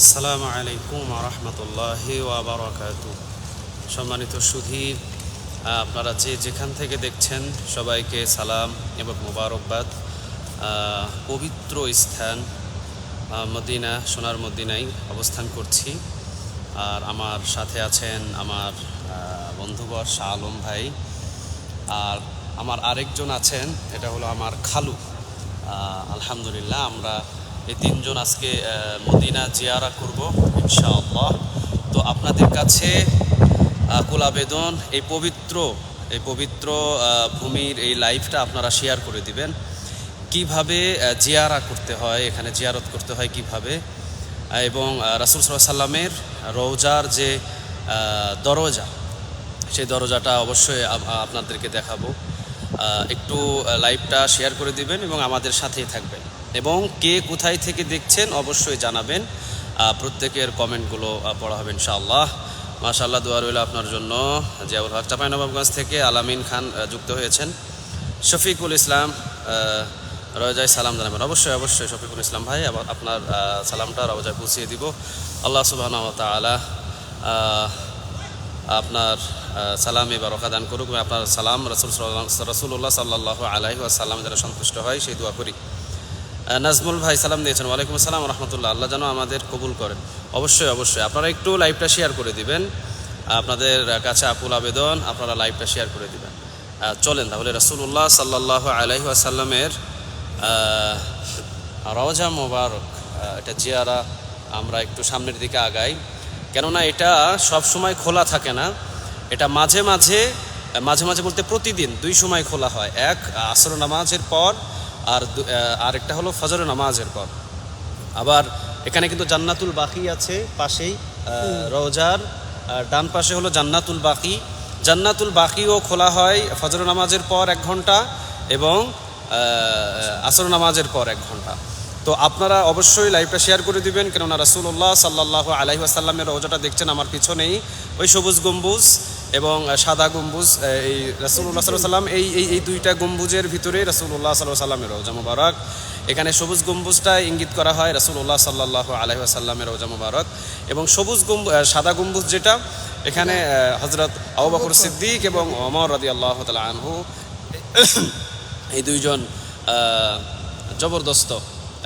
আসসালামু আলাইকুম রহমতুল্লাহি ওয়াবারাকাত সম্মানিত সুধী, আপনারা যে যেখান থেকে দেখছেন, সবাইকে সালাম এবং মোবারকবাদ। পবিত্র স্থান মদিনা, সোনার মদিনায় অবস্থান করছি। আর আমার সাথে আছেন আমার বন্ধুবর শাহ আলম ভাই। আর আমার আরেকজন আছেন, এটা হলো আমার খালু। আলহামদুলিল্লাহ, আমরা এই তিনজন আজকে মদিনা জিয়ারা করব, ইনশাআল্লাহ। তো আপনাদের কাছে, আকুল আবেদন, এই পবিত্র এই পবিত্র ভূমির এই লাইফটা আপনারা শেয়ার করে দিবেন। কীভাবে জিয়ারা করতে হয়, এখানে জিয়ারত করতে হয় কীভাবে? এবং রাসুল সাল্লাহ সাল্লামের রওজার যে দরজা, সেই দরজাটা অবশ্যই আপনাদেরকে দেখাবো। একটু লাইভটা শেয়ার করে দিবেন এবং আমাদের সাথেই থাকবেন। এবং কে কোথায় থেকে দেখছেন অবশ্যই জানাবেন। প্রত্যেকের কমেন্টগুলো পড়া হবে ইনশাআল্লাহ। মাশাআল্লাহ দোয়া রইল আপনার জন্য। জিয়াউল হক চাপাইনবাবগঞ্জ থেকে আলামিন খান যুক্ত হয়েছেন। শফিকুল ইসলাম আহ, রওজায় সালাম জানাবেন। অবশ্যই অবশ্যই শফিকুল ইসলাম ভাই আবার আপনার সালামটা রওজায় পৌঁছিয়ে দিব। আল্লাহ সুবাহ তালা আপনার সালামে বারকা দান করুক আপনার সালাম রসুল রসুল্লাহ সাল্লাহ সাল্লাম যারা সন্তুষ্ট হয় সেই দোয়া করি। নাজমুল ভাই সালাম দিয়েছেন। ওয়ালাইকুম আসসালাম রহমতুল্লাহ। আল্লাহ যেন আমাদের কবুল করেন। অবশ্যই অবশ্যই। আপনারা একটু লাইভটা শেয়ার করে দিবেন। আপনাদের কাছে আকুল আবেদন, আপনারা লাইভটা শেয়ার করে দিবেন। চলেন তাহলে রসুল্লাহ সাল্লাহ আলাইহি আসাল্লামের রওজা মোবারক এটা জিয়ারা, আমরা একটু সামনের দিকে আগাই। কেননা এটা সব সময় খোলা থাকে না। এটা মাঝে মাঝে মাঝে মাঝে বলতে প্রতিদিন দুই সময় খোলা হয়। এক আসর নামাজের পর আর আরেকটা হলো ফজর নামাজের পর। আবার এখানে কিন্তু জান্নাতুল বাকি আছে পাশেই রোজার আর ডান পাশে হলো জান্নাতুল বাকি। জান্নাতুল বাকিও খোলা হয় ফজর নামাজের পর এক ঘণ্টা এবং আসর নামাজের পর এক ঘণ্টা। তো আপনারা অবশ্যই লাইভটা শেয়ার করে দিবেন কেননা রাসুল্লাহ সাল্লাহ আলাহি আসাল্লামের রোজাটা দেখছেন আমার পিছনেই। ওই সবুজ গম্বুজ এবং সাদা গম্বুজ এই রাসুল্লাহ সাল্লাহ সাল্লাম এই এই এই দুইটা গম্বুজের ভিতরে রাসুল্লাহ সাল্লাহ সাল্লামের রোজা মুবারক। এখানে সবুজ গম্বুজটা ইঙ্গিত করা হয় রাসুল্লাহ সাল্লাহ আলাহি আসাল্লামের রোজা মুবারক। এবং সবুজ গম্বু সাদা গম্বুজ যেটা, এখানে হজরত আবু বকর সিদ্দিক এবং অমর রাদি আল্লাহ আনহু, এই দুইজন জবরদস্ত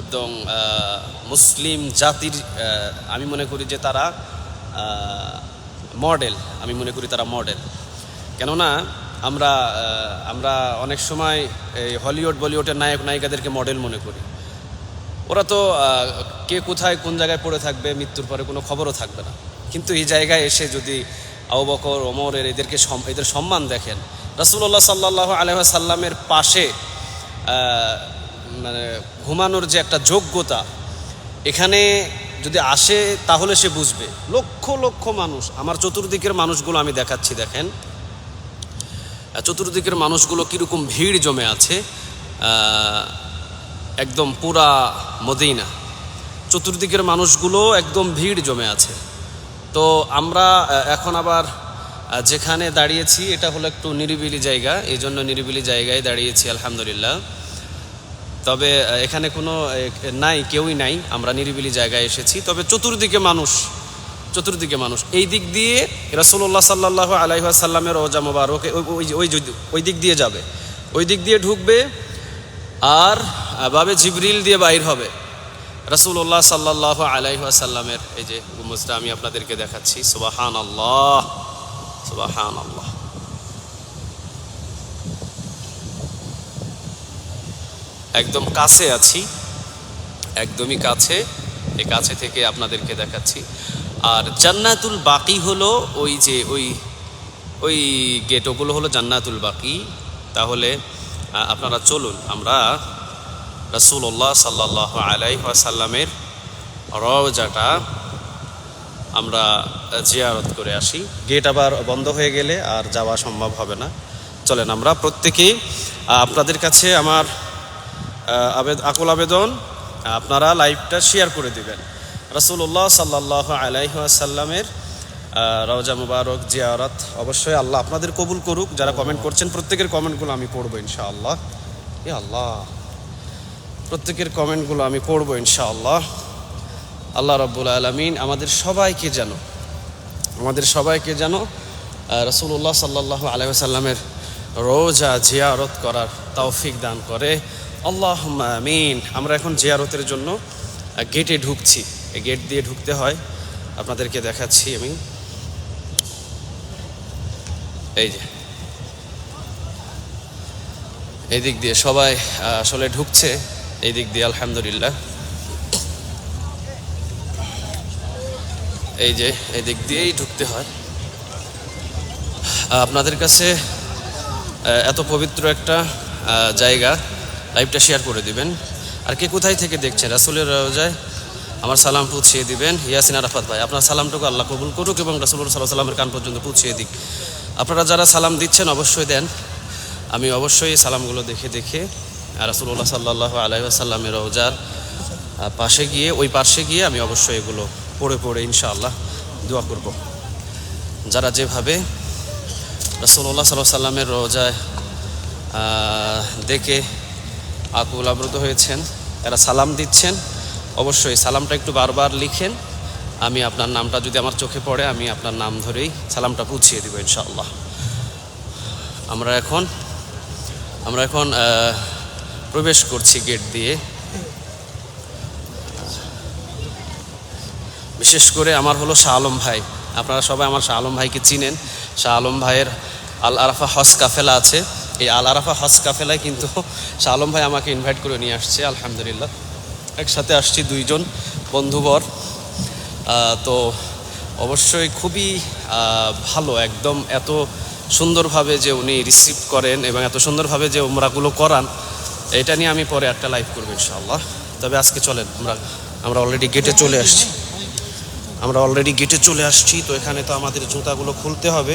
একদম মুসলিম জাতির আমি মনে করি যে তারা মডেল, আমি মনে করি তারা মডেল। কেননা আমরা আমরা অনেক সময় এই হলিউড, বলিউডের নায়ক, নায়িকাদেরকে মডেল মনে করি। ওরা তো কে কোথায় কোন জায়গায় পড়ে থাকবে, মৃত্যুর পরে কোনো খবরও থাকবে না। কিন্তু এই জায়গায় এসে যদি আবু বকর, ওমরের এদেরকে এদের সম্মান দেখেন রাসুল্লাহ সাল্লাহ আলহাসাল্লামের পাশে মানে ঘুমানোর যে একটা যোগ্যতা, এখানে যদি আসে, তাহলে সে বুঝবে। লক্ষ লক্ষ মানুষ, আমার চতুর্দিকের মানুষগুলো আমি দেখাচ্ছি, দেখেন। চতুর্দিকের মানুষগুলো কীরকম ভিড় জমে আছে। একদম পুরা মদিনা। চতুর্দিকের মানুষগুলো একদম ভিড় জমে আছে। তো আমরা এখন আবার যেখানে দাঁড়িয়েছি, এটা হলো একটু নিরিবিলি জায়গা। এই জন্য নিরিবিলি জায়গায় দাঁড়িয়েছি, আলহামদুলিল্লাহ। তবে এখানে কোনো নাই, কেউই নাই। আমরা নিরিবিলি জায়গায় এসেছি। তবে চতুর্দিকে মানুষ চতুর্দিকে মানুষ। এই দিক দিয়ে রাসুল্লাহ সাল্লাহ আলাইসাল্লামের ওজা মোবারক, ওই, ওই- ওই দিক দিয়ে যাবে। ওই দিক দিয়ে ঢুকবে আর বাবে জিবরিল দিয়ে বাইর হবে। রাসুল্লাহ সাল্লাহ আলাইসাল্লামের এই যে গুমজটা আমি আপনাদেরকে দেখাচ্ছি। সুবাহান আল্লাহ সুবাহান আল্লাহ একদম কাছে আছি। একদমই কাছে। এই কাছে থেকে আপনাদেরকে দেখাচ্ছি। আর জান্নাতুল বাকি হলো ওই যে ওই ওই গেট ওগুলো হলো জান্নাতুল বাকি। তাহলে আপনারা চলুন। আমরা রাসুল্লাহ সাল্লাহ আলাইসাল্লামের রওজাটা আমরা জিয়ারত করে আসি। গেট আবার বন্ধ হয়ে গেলে আর যাওয়া সম্ভব হবে না। চলেন আমরা প্রত্যেকেই আপনাদের কাছে আমার আবেদ আকুল আবেদন, আপনারা লাইভটা শেয়ার করে দিবেন। রাসুল্লাহ সাল্লাহ আলাইসাল্লামের রওজা মুবারক জিয়ারত। অবশ্যই আল্লাহ আপনাদের কবুল করুক। যারা কমেন্ট করছেন, প্রত্যেকের কমেন্টগুলো আমি পড়ব ইনশাআল্লাহ। এ আল্লাহ, প্রত্যেকের কমেন্টগুলো আমি পড়ব ইনশাআল্লাহ। আল্লাহ রব্বুল আলমিন আমাদের সবাইকে যেন, আমাদের সবাইকে যেন রসুল্লাহ সাল্লাহ আলহামের রোজা জিয়ারত করার তৌফিক দান করে। আল্লাহ আমিন। আমরা এখন জিয়ারতের জন্য গেটে ঢুকছি। এই গেট দিয়ে ঢুকতে হয়। আপনাদেরকে দেখাচ্ছি আমি। এই যে। এই দিক দিয়ে সবাই আসলে ঢুকছে। এই দিক দিয়ে আলহামদুলিল্লাহ। এই যে, এই দিক দিয়েই ঢুকতে হয়। আপনাদের কাছে এত পবিত্র একটা জায়গা। লাইভটা শেয়ার করে দিবেন। আর কে কোথায় থেকে দেখছেন? রাসুলের রোজায় আমার সালাম পৌঁছিয়ে দিবেন। ইয়াসিন আরাফাত ভাই, আপনার সালামটুকু আল্লাহ কবুল করুক এবং রাসুল সাল্লাহ সাল্লামের কান পর্যন্ত পৌঁছিয়ে দিক। আপনারা যারা সালাম দিচ্ছেন, অবশ্যই দেন। আমি অবশ্যই সালামগুলো দেখে দেখে রাসুল্লাহ সাল্লাহ আলাইসাল্লামের রোজার পাশে গিয়ে, ওই পাশে গিয়ে আমি অবশ্যই এগুলো পড়ে পড়ে ইনশাআল্লাহ দোয়া করব। যারা যেভাবে রসুল্লাহ সাল্লাহ সাল্লামের রোজায় দেখে আকুল আব্রত হয়েছেন, এরা সালাম দিচ্ছেন। অবশ্যই সালামটা একটু বারবার লিখেন। আমি আপনার নামটা যদি আমার চোখে পড়ে, আমি আপনার নাম ধরেই সালামটা পুছিয়ে দিব ইনশাআল্লাহ। আমরা এখন আমরা এখন প্রবেশ করছি গেট দিয়ে। বিশেষ করে আমার হলো শাহ আলম ভাই। আপনারা সবাই আমার শাহ আলম ভাইকে চিনেন। শাহ আলম ভাইয়ের আল আরাফা হজ কাফেলা আছে। এই আল আরাফা হজ কাফেলায় কিন্তু শাহ আলম ভাই আমাকে ইনভাইট করে নিয়ে আসছে, আলহামদুলিল্লাহ। একসাথে আসছি দুইজন বন্ধুবর। তো অবশ্যই খুবই ভালো, একদম এত সুন্দরভাবে যে উনি রিসিভ করেন এবং এত সুন্দরভাবে যে উমরাগুলো করান, এটা নিয়ে আমি পরে একটা লাইভ করব ইনশাআল্লাহ। তবে আজকে চলেন, আমরা আমরা অলরেডি গেটে চলে আসছি। আমরা অলরেডি গেটে চলে আসছি, তো এখানে তো আমাদের জুতাগুলো খুলতে হবে।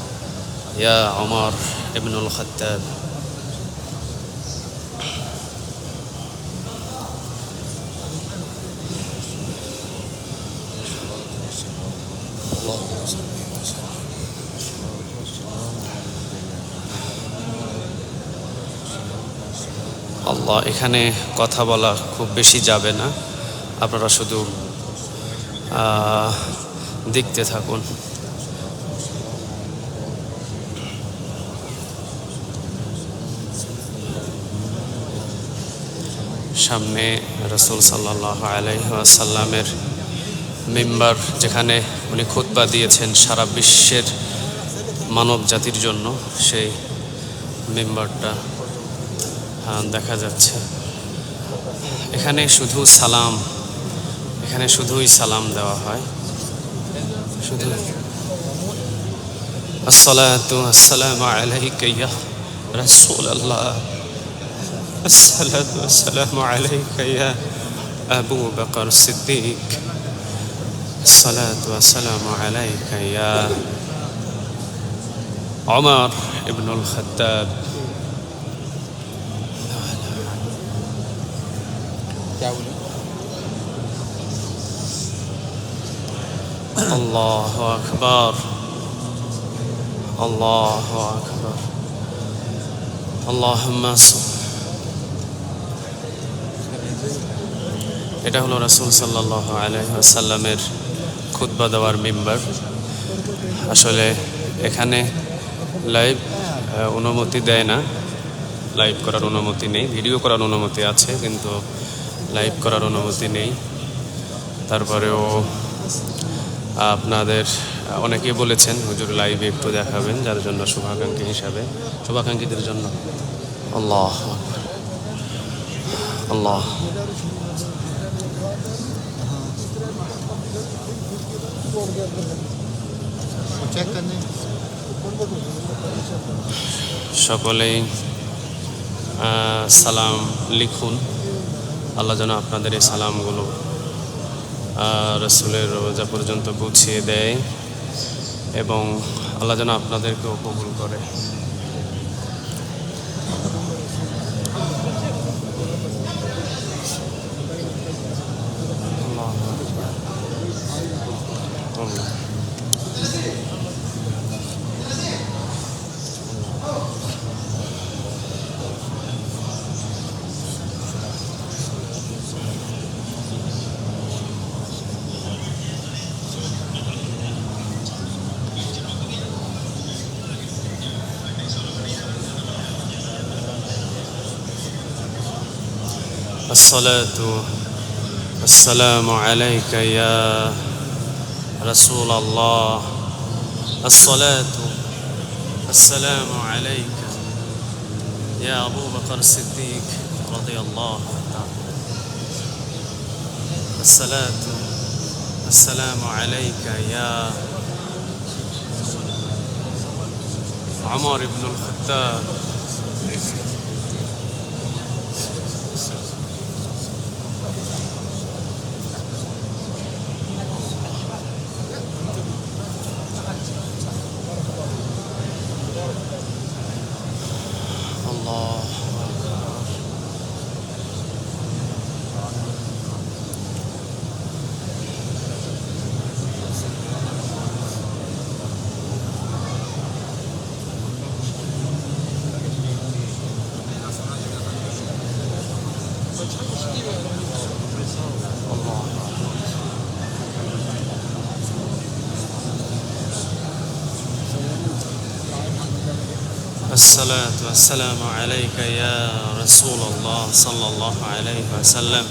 يا عمر ابن الخطاب আল্লাহ এখানে কথা বলা খুব বেশি যাবে না আপনারা শুধু আহ, দেখতে থাকুন সামনে রসুল সাল্লাহ আলাইসাল্লামের মেম্বার, যেখানে উনি খুতবা দিয়েছেন সারা বিশ্বের মানব জাতির জন্য, সেই মেম্বারটা দেখা যাচ্ছে। এখানে শুধু সালাম, এখানে শুধুই সালাম দেওয়া হয়। শুধু আসসালাতু আসসালামু আলাইকা ইয়া রাসূলুল্লাহ। الصلاة والسلام عليك يا أبو بكر الصديق. الصلاة والسلام عليك يا عمر ابن الخطاب. الله أكبر. الله أكبر. اللهم صل এটা হলো রাসূল সাল্লাল্লাহু আলাইহি ওয়াসাল্লামের খুতবা দেওয়ার মেম্বার। আসলে এখানে লাইভ অনুমতি দেয় না। লাইভ করার অনুমতি নেই। ভিডিও করার অনুমতি আছে, কিন্তু লাইভ করার অনুমতি নেই। তারপরেও আপনাদের, অনেকেই বলেছেন, হুজুর লাইভে একটু দেখাবেন, যার জন্য শুভাকাঙ্ক্ষী হিসাবে। শুভাকাঙ্ক্ষীদের জন্য। আল্লাহ। আল্লাহ। সকলেই সালাম লিখুন। আল্লাহ যেন আপনাদের এই সালামগুলো রসুলের রোজা পর্যন্ত গুছিয়ে দেয় এবং আল্লাহ যেন আপনাদেরকেও কবুল করে। الصلاة والسلام عليك يا رسول الله. الصلاة والسلام عليك يا أبو بكر الصديق رضي الله عنه. الصلاة والسلام عليك يا عمر بن الخطاب الله أكبر الله الصلاة والسلام عليك يا رسول الله صلى الله عليه وسلم.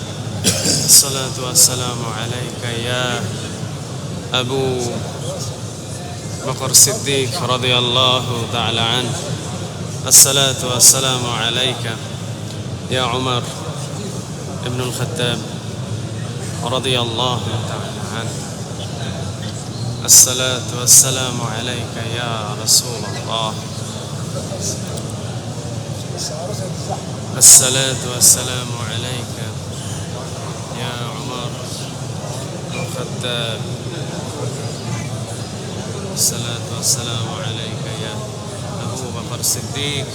الصلاة والسلام عليك يا أبو بكر الصديق رضي الله تعالى عنه. الصلاة والسلام عليك يا عمر ابن الخطاب رضي الله تعالى عنه. الصلاة والسلام عليك يا رسول الله. الصلاة والسلام عليك يا عمر الخطاب. الصلاة والسلام عليك يا أبو بكر الصديق.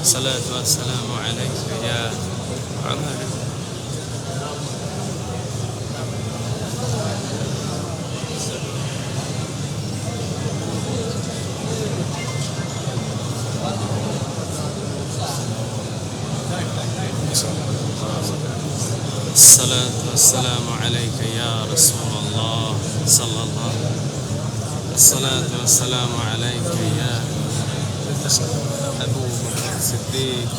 الصلاة والسلام عليك يا عمر. الصلاة والسلام عليك يا رسول الله صلى الله عليه وسلم. الصلاة والسلام عليك يا أبو بكر الصديق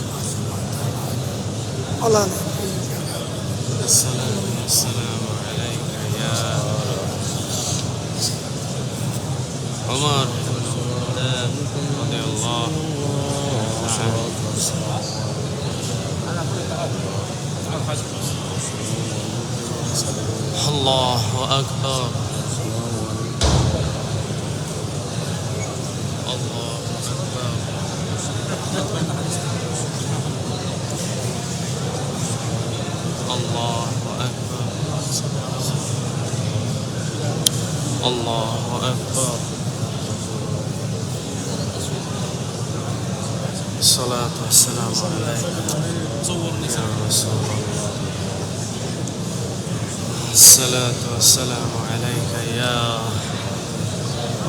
الصلاة والسلام عليك يا عمر بن الخطاب رضي الله عنه. الله أكبر. الله أكبر. الله أكبر. الله أكبر. الصلاة والسلام عليك يا رسول الله. الصلاة والسلام عليك يا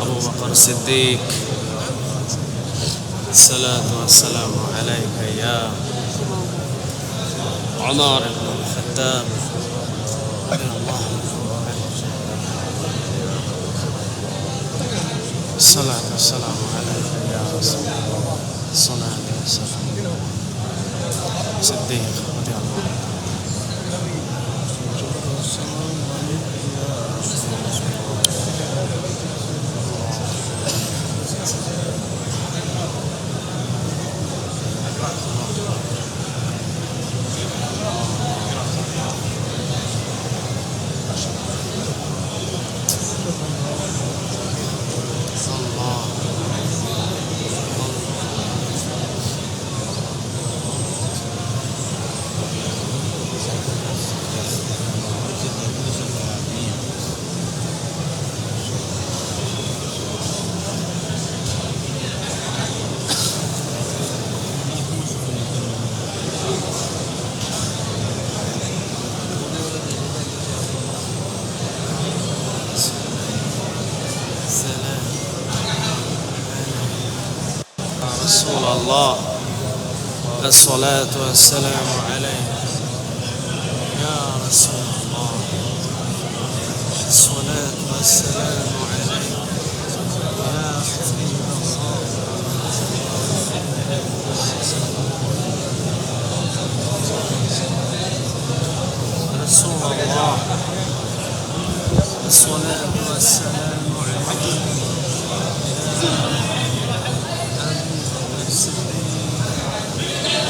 أبو بكر الصديق. الصلاة والسلام عليك يا عمر بن الخطاب. الصلاة والسلام عليك يا رسول الله. الصلاة والسلام صديق رضي الله عنه رسول الله الصلاة والسلام عليك يا رسول الله الصلاة والسلام عليك. يا حبيب الله. رسول الله الصلاة والسلام عليك يا أبي بكر الصديق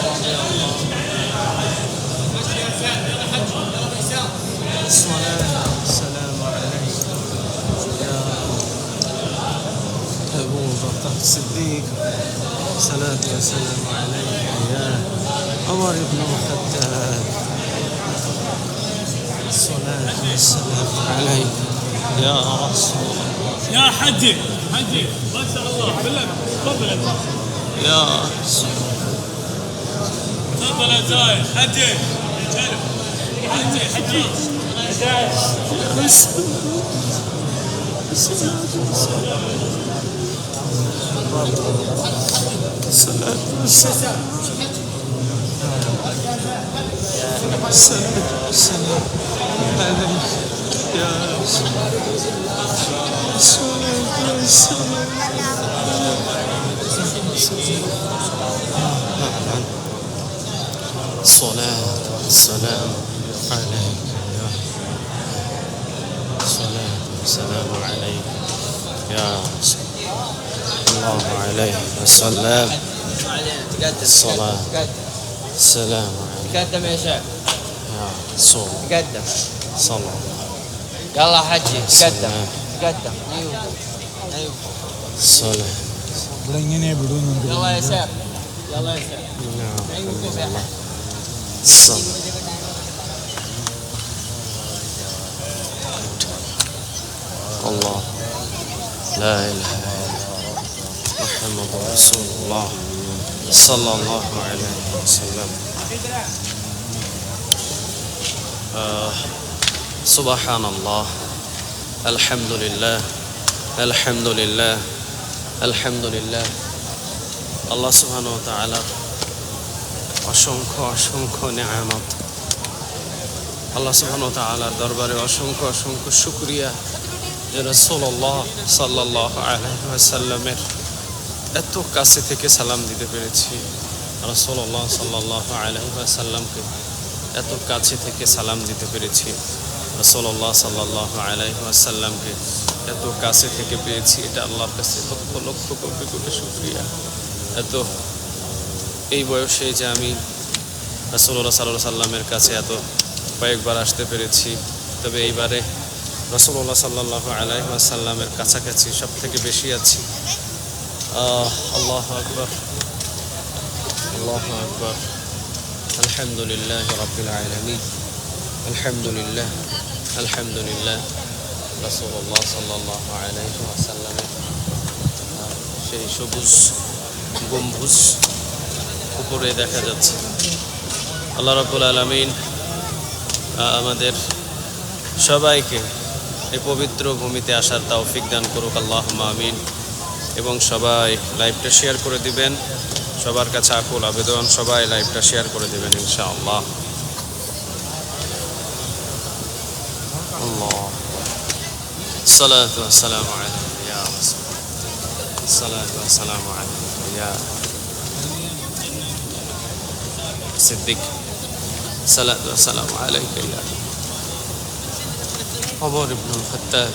رضي الله الصلاة والسلام عليك يا أبو بكر الصديق صلاة والسلام عليك يا عمر بن الخطاب الصلاة والسلام عليك يا رسول الله يا حجي ما شاء الله. بالله تفضل يا تفضل يا زايد حجي حجي حجي الصلاة والسلام الصلاة والسلام الصلاة والسلام والسلام عليك يا الصلاة والسلام عليك يا رسول الله عليه وسلم الصلاة. تقدم السلام عليك تقدم يا شيخ صوم. تقدم. صلى يلا حجي تقدم تقدم. أيوه أيوه صلى الله بدون يلا يسار يلا يسار نعم. صلى الله. لا إله إلا الله. محمد رسول الله. صلى الله عليه وسلم. সুবাহান আল্লাহ আলহামদুলিল্লাহ আলহামদুলিল্লাহ আলহামদুলিল্লাহ। আল্লাহ সুহান তালা অসংখ্য অসংখ্য নিয়ামত। আল্লাহ সুহান তালার দরবারে অসংখ্য অসংখ্য শুক্রিয়া যে রসোল্লাহ সাল্লাহ আলহামের এত কাছে থেকে সালাম দিতে পেরেছি। রসোল্লাহ সাল্লাহ আলহামকে এত কাছে থেকে সালাম দিতে পেরেছি। রাসূলুল্লাহ সাল্লাল্লাহু আলাইহি ওয়াসাল্লামকে এত কাছে থেকে পেয়েছি। এটা আল্লাহর কাছে লক্ষ লক্ষ কোটি কোটি শুকরিয়া। এত এই বয়সে যে আমি রসুল্লাহ সাল্লাহ সাল্লামের কাছে এত কয়েকবার আসতে পেরেছি, তবে এইবারে রসুল্লাহ সাল্লাহ আলাইসাল্লামের কাছাকাছি সব থেকে বেশি আছি। আল্লাহ আকবর। আল্লাহ আকবর। আলহামদুলিল্লাহ রবিল আলমী আলহামদুলিল্লাহ আলহামদুলিল্লাহ। রসুল্লাহ সাল্লাহ আলাইসাল্লামের সেই সবুজ গম্বুজ উপরে দেখা যাচ্ছে। আল্লাহ রাব্বুল আলমিন আমাদের সবাইকে এই পবিত্র ভূমিতে আসার তৌফিক দান করুক। আল্লাহ আমিন। এবং সবাই লাইভটা শেয়ার করে দিবেন। সবার কাছে আকুল আবেদন সবাই লাইভটা শেয়ার করে দিবেন ইনশাআল্লাহ আল্লাহ الصلاة والسلام عليك يا رسول الله الصلاة والسلام عليك يا صديق الصلاة والسلام عليك يا عمر بن الخطاب